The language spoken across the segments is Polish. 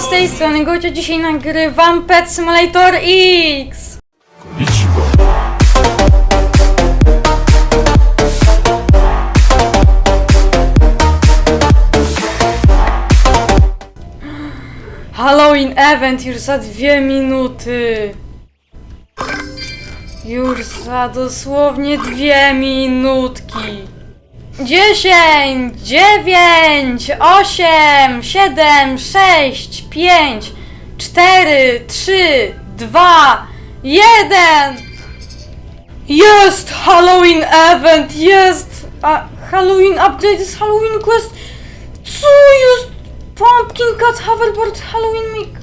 tej strony Gocio, dzisiaj nagrywam Pet Simulator X! Halloween event już za dwie minuty. Już za dosłownie dwie minutki. Dziesięć, dziewięć, osiem, siedem, sześć, pięć, cztery, trzy, dwa, jeden. Jest Halloween event, jest a, Halloween upgrade, jest Halloween quest. Co jest? Pumpkin cut hoverboard Halloween make.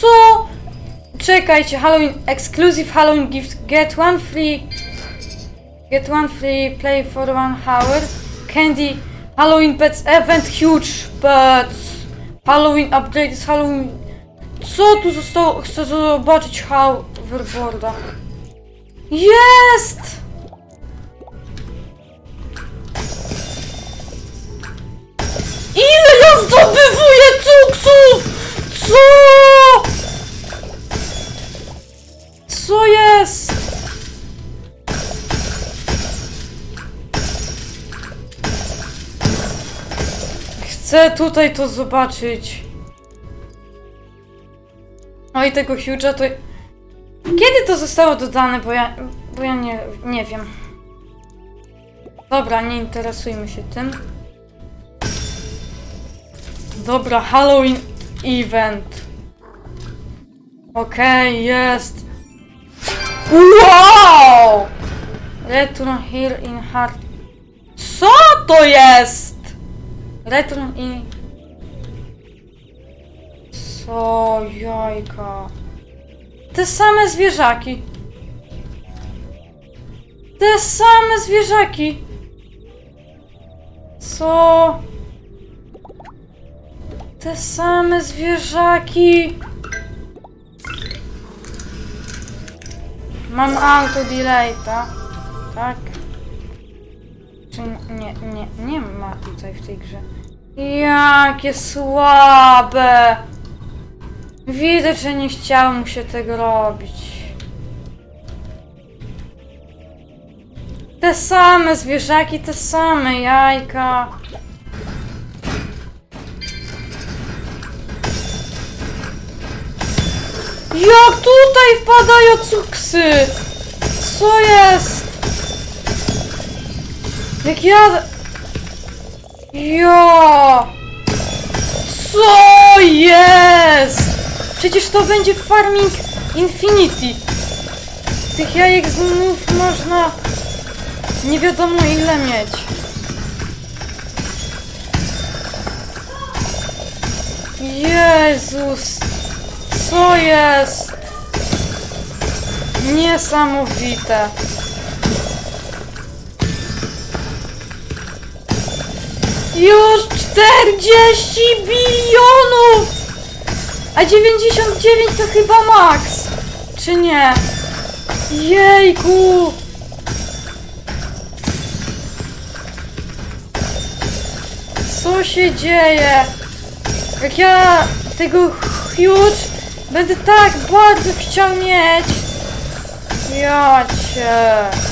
Co? Czekajcie, Halloween exclusive Halloween gift. Get one free Get one free play for one hour. Candy Halloween Pets Event Huge Pets. Halloween Upgrade is Halloween. Co tu zostało? Chcę zobaczyć hoverboarda. Jest! Ile ja zdobywuję cuksów? Co? Co jest? Chcę tutaj to zobaczyć. No i tego Huge'a to... Kiedy to zostało dodane, bo ja... Bo ja nie, nie wiem. Dobra, nie interesujmy się tym. Dobra, Halloween event. Okej, jest. Wow! Return here in heart. Co to jest? Return i... Co jajka? Te same zwierzaki. Te same zwierzaki. Co? Te same zwierzaki. Mam auto delayta. Tak? Czy nie, nie, nie ma tutaj w tej grze. Jakie słabe! Widzę, że nie chciało mu się tego robić. Te same zwierzaki, te same jajka. Jak tutaj wpadają cuksy? Co jest? Jak ja... Jo! Co jest? Przecież to będzie Farming Infinity. Tych jajek znów można nie wiadomo ile mieć. Jezus! Co jest? Niesamowite. Już 40 bilionów! A 99 to chyba max. Czy nie? Jejku! Co się dzieje? Jak ja tego huge będę tak bardzo chciał mieć. Ja cię.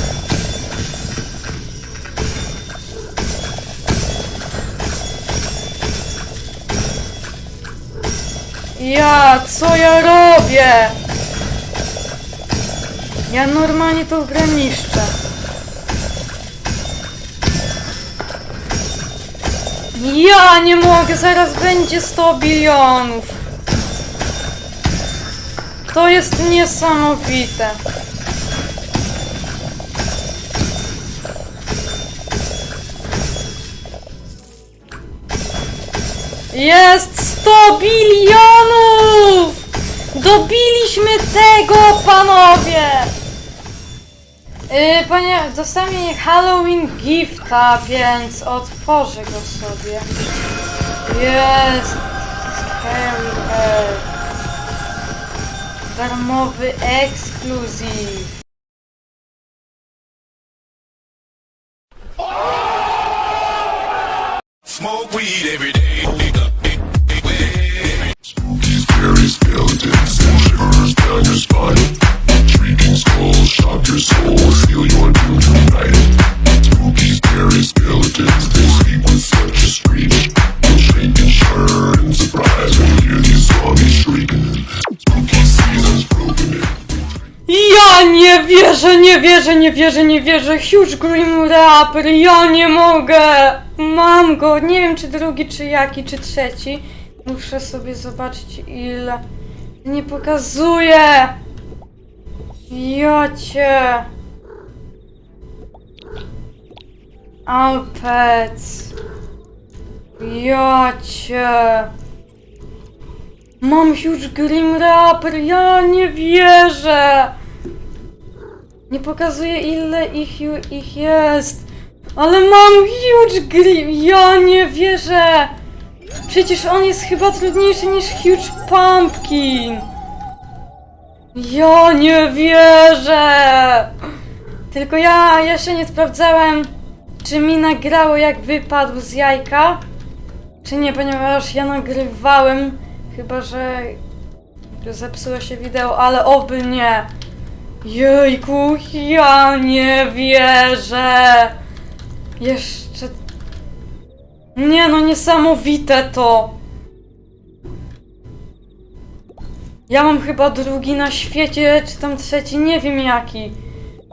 Ja, co ja robię? Ja normalnie tą grę niszczę. Ja nie mogę, zaraz będzie 100 bilionów. To jest niesamowite. Jest 100 bilionów! Dobiliśmy tego, panowie! Yy, panie, dostanie Halloween gifta, więc otworzę go sobie. Jest! Scary. Darmowy ekskluzyw. Smoke weed every day. Ja nie wierzę, nie wierzę, nie wierzę, nie wierzę. Huge Grim Reaper, ja nie mogę. Mam go. Nie wiem czy drugi, czy jaki, czy trzeci. Muszę sobie zobaczyć ile. Nie pokazuje. Jocie. Alpec. Jocie. Mam Huge Grim Reaper, ja nie wierzę! Nie pokazuje ile ich, ich jest. Ale mam Huge Grim, ja nie wierzę! Przecież on jest chyba trudniejszy niż Huge Pumpkin! Ja nie wierzę! Tylko ja jeszcze nie sprawdzałem, czy mi nagrało jak wypadł z jajka. Czy nie, ponieważ ja nagrywałem, chyba że zepsuło się wideo, ale oby nie. Jejku, ja nie wierzę. Jeszcze... Nie no, niesamowite to. Ja mam chyba drugi na świecie, czy tam trzeci, nie wiem jaki.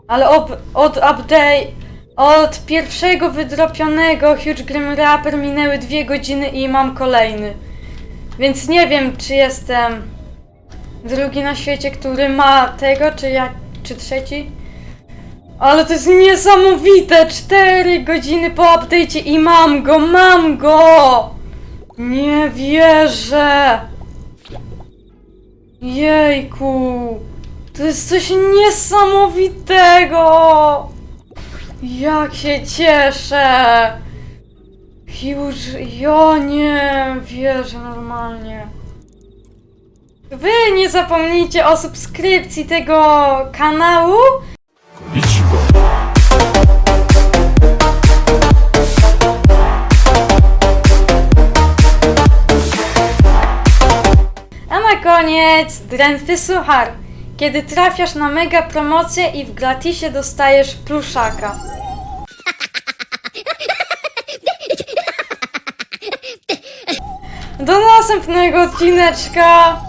Ale ob, od update, od pierwszego wydropionego Huge Grim Reaper minęły dwie godziny i mam kolejny. Więc nie wiem, czy jestem drugi na świecie, który ma tego, czy czy trzeci. Ale to jest niesamowite! 4 godziny po update'cie i mam go, mam go! Nie wierzę! Jejku! To jest coś niesamowitego! Jak się cieszę! Już, ja nie wierzę normalnie. Wy nie zapomnijcie o subskrypcji tego kanału. Koniec drętwy suchar. Kiedy trafiasz na mega promocję i w gratisie dostajesz pluszaka. Do następnego odcineczka.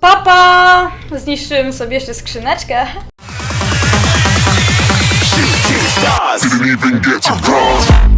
Papa! Zniszczyłem sobie jeszcze skrzyneczkę. Didn't even get to cross.